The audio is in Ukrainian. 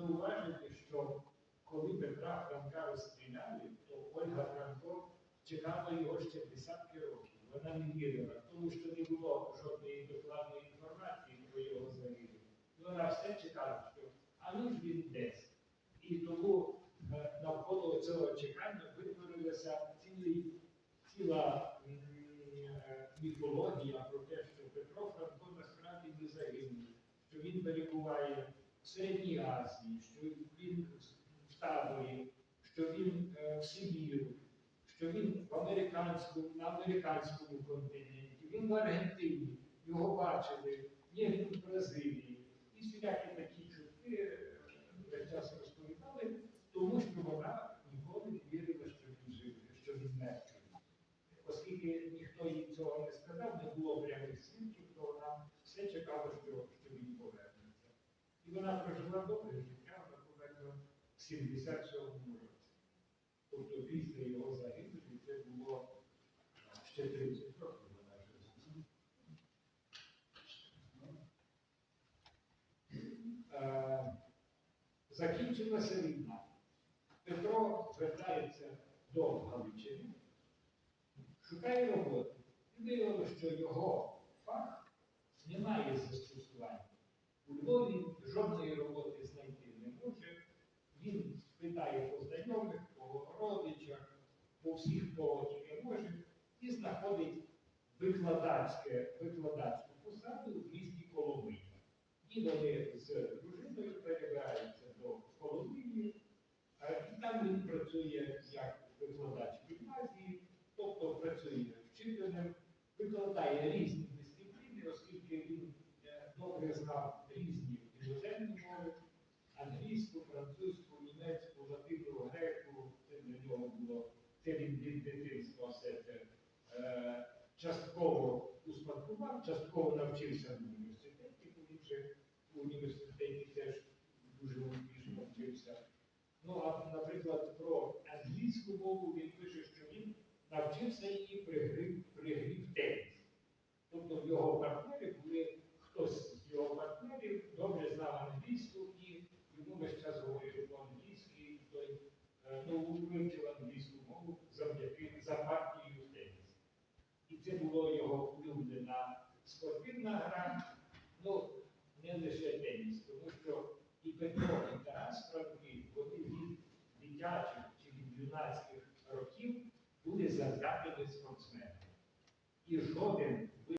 зауважити, що коли Петра Франка розстріляли, то Ольга Франко чекала його ще десятки років. Вона не вірила, тому що не було жодної докладної інформації про його загибель. Вона все чекала, що а ну ж він десь. І тому е, навколо цього чекання витворилася ціла е, міфологія про те, що Петро Франко насправді не загинув, що він перебуває в Середній Азії, що він в таборі, що він е, в Сибіру, що він в американському, на американському континенті, він в Аргентині, його бачили, ні в Бразилії. І всілякі такі чутки е, весь час розповідали, тому що вона ніколи не вірила, що він живий, що він мертвий. Оскільки ніхто їй цього не сказав, не було прямих свідків, то вона все чекала, що, він. І вона прожила добре життя, вона померла 77-му році. Тобто після його загибелі це було ще 30 років вона жила. Закінчилася війна. Петро звертається до Галичини, шукає роботу. І виявилося, що його фах не має застосування. У Львові жодної роботи знайти не може. Він питає по знайомих, по родичах, по всіх, кого тільки може, і знаходить викладацьке, викладацьку посаду в місті Коломия. І вони з дружиною перебираються до Коломиї, і там він працює як викладач гімназії, тобто працює вчителем, викладає різні дисципліни, оскільки він е, добре знав різні іноземні мови, англійську, французьку, німецьку, латину, греку, це для нього було, це він від дитинства все це частково успадкував, частково навчився в університеті, він в університеті теж дуже успішно вчився. Ну, а, наприклад, про англійську мову він пише, що він навчився її при грі, при грі в теніс. Тобто в його партнери були хтось з його партнерів добре знав англійську і йому весь час говорив по-англійськи, і той е, ну, вивчив англійську мову завдяки за партією в теніс. І це була його улюблена спортивна гра, ну не лише теніс, тому що і Петро, і Тарас Франки, вони від дитячих чи від юнацьких років були завзятими спортсменами. І жоден